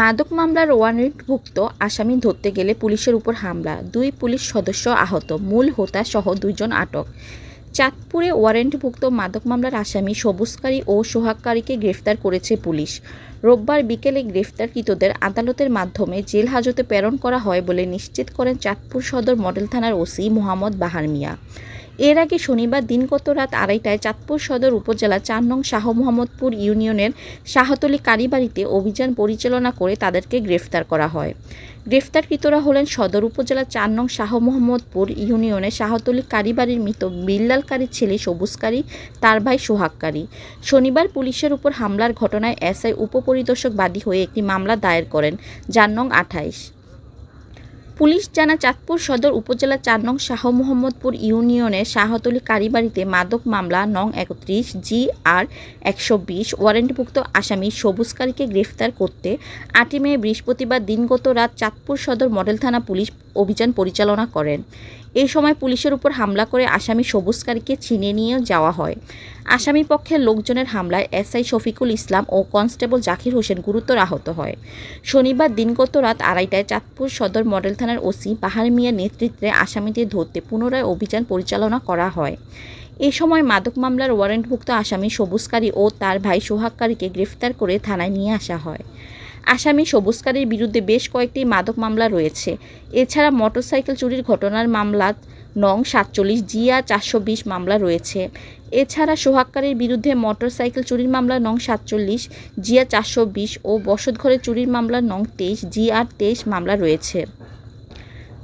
মাদক মামলার ওয়ারেন্টভুক্ত আসামি ধরতে গেলে পুলিশের উপর হামলা। দুই পুলিশ সদস্য আহত। মূল হোতা সহ দুইজন আটক। চাঁদপুরে ওয়ারেন্টভুক্ত মাদক মামলার আসামি সবুজকারী ও সোহাগকারীকে গ্রেফতার করেছে পুলিশ। রোববার বিকেলে গ্রেফতারকৃতদের আদালতের মাধ্যমে জেল হাজতে প্রেরণ করা হয় বলে নিশ্চিত করেন চাঁদপুর সদর মডেল থানার ওসি মোহাম্মদ বাহার মিয়া। এর আগে শনিবার দিনগত রাত আড়াইটায় চাঁদপুর সদর উপজেলা চার নং শাহ মোহাম্মদপুর ইউনিয়নের শাহতলী কালীবাড়িতে অভিযান পরিচালনা করে তাদেরকে গ্রেফতার করা হয়। গ্রেফতারকৃতরা হলেন সদর উপজেলা চার নং শাহ মোহাম্মদপুর ইউনিয়নের শাহতলী কালীবাড়ির মৃত বিল্লালকারীর ছেলে সবুজকারী, তার ভাই সোহাগকারী। শনিবার পুলিশের উপর হামলার ঘটনায় এসআই উপপরিদর্শক বাদী হয়ে একটি মামলা দায়ের করেন, যার নং আঠাইশ। পুলিশ জানা চাঁদপুর সদর উপজেলা চার নং শাহ মোহাম্মদপুর ইউনিয়নের শাহতলী কারিবাড়িতে মাদক মামলা নং একত্রিশ জি আর একশো বিশ ওয়ারেন্টভুক্ত আসামি সবুজকারীকে গ্রেফতার করতে আটই মে বৃহস্পতিবার দিনগত রাত চাঁদপুর সদর মডেল থানা পুলিশ অভিযান পরিচালনা করেন। এই সময় পুলিশের উপর হামলা করে আসামি সবুজকারীকে ছিনিয়ে নিয়ে যাওয়া হয়। আসামি পক্ষের লোকজনের হামলায় এসআই শফিকুল ইসলাম ও কনস্টেবল জাকির হোসেন গুরুতর আহত হয়। শনিবার দিনগত রাত আড়াইটায় চাঁদপুর সদর মডেল থানার ওসি পাহাড় মিয়ার নেতৃত্বে আসামিদের ধরতে পুনরায় অভিযান পরিচালনা করা হয়। এ সময় মাদক মামলার ওয়ারেন্টভুক্ত আসামি সবুজকারী ও তার ভাই সোহাগকারীকে গ্রেফতার করে থানায় নিয়ে আসা হয়। আসামি সবুজকারীর বিরুদ্ধে বেশ কয়েকটি মাদক মামলা রয়েছে। এছাড়া মোটরসাইকেল চুরির ঘটনার মামলা নং সাতচল্লিশ জিয়া চারশো বিশ মামলা রয়েছে। এছাড়া সোহাগকারীর বিরুদ্ধে মোটরসাইকেল চুরির মামলা নং সাতচল্লিশ জিয়া চারশো বিশ ও বসতঘরে চুরির মামলা নং তেইশ জিআর তেইশ মামলা রয়েছে।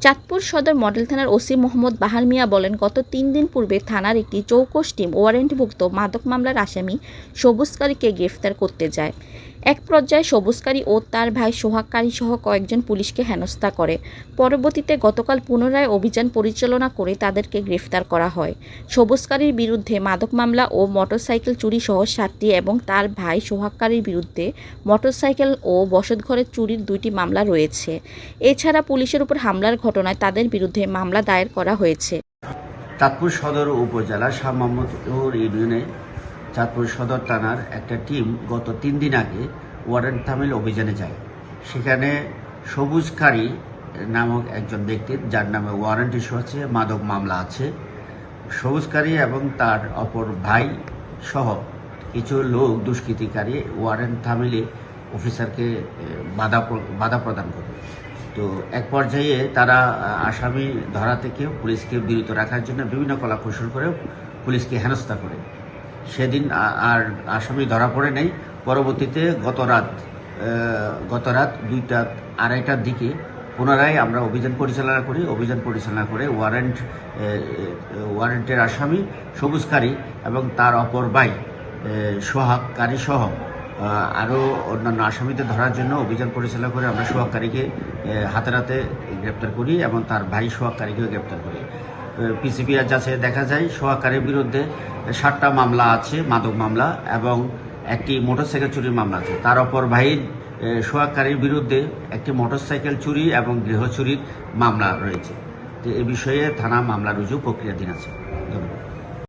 চাঁদপুর সদর মডেল থানার ওসি মোহাম্মদ বাহার মিয়া বলেন, গত তিন দিন পূর্বে থানার একটি চৌকস টিম ওয়ারেন্টভুক্ত মাদক মামলার আসামি সবুজকারীকে গ্রেফতার করতে যায়। এক পর্যায়ে সবুজকারী ও তার ভাই সোহাগকারী সহ কয়েকজন পুলিশকে হেনস্থা করে। পরবর্তীতে গতকাল পুনরায় অভিযান পরিচালনা করে তাদেরকে গ্রেফতার করা হয়। সবুজকারীর বিরুদ্ধে মাদক মামলা ও মোটরসাইকেল চুরি সহ সাতটি এবং তার ভাই সোহাগকারীর বিরুদ্ধে মোটরসাইকেল ও বসতঘরের চুরির দুইটি মামলা রয়েছে। এছাড়া পুলিশের উপর হামলার ঘটনায় তাদের বিরুদ্ধে মামলা দায়ের করা হয়েছে। চাঁদপুর সদর উপজেলা শাহ মোহাম্মদপুর ইউনিয়নে চাঁদপুর সদর থানার একটা টিম গত তিন দিন আগে ওয়ারেন্ট থামিল অভিযানে যায়। সেখানে সবুজকারী নামক একজন ব্যক্তির যার নামে ওয়ারেন্ট ইস্যু আছে, মাদক মামলা আছে। সবুজকারী এবং তার অপর ভাই সহ কিছু লোক দুষ্কৃতিকারী ওয়ারেন্ট থামিলে অফিসারকে বাধা বাধা প্রদান করে। তো এক পর্যায়ে তারা আসামি ধরা থেকে পুলিশকে বিরত রাখার জন্য বিভিন্ন কলাকৌশল করে পুলিশকে হেনস্থা করে। সেদিন আর আসামি ধরা পড়ে নেই। পরবর্তীতে গত রাত গত রাত দুইটা, আড়াইটার দিকে পুনরায় আমরা অভিযান পরিচালনা করি। অভিযান পরিচালনা করে ওয়ারেন্ট ওয়ারেন্টের আসামি সবুজকারী এবং তার অপর ভাই সোহাগকারী সহ আরও অন্যান্য আসামিদের ধরার জন্য অভিযান পরিচালনা করে আমরা সোহাগকারীকে হাতে হাতে গ্রেপ্তার করি এবং তার ভাই সোহাগকারীকেও গ্রেপ্তার করি। পিসিপিআর যাচ্ছে দেখা যায় সোহাকারের বিরুদ্ধে সাতটা মামলা আছে, মাদক মামলা, এবং একটি মোটরসাইকেল চুরির মামলা আছে। তার অপর ভাইয়ের সোহাকারের বিরুদ্ধে একটি মোটরসাইকেল চুরি এবং গৃহ চুরির মামলা রয়েছে। তো এ বিষয়ে থানা মামলা রুজু প্রক্রিয়াধীন আছে।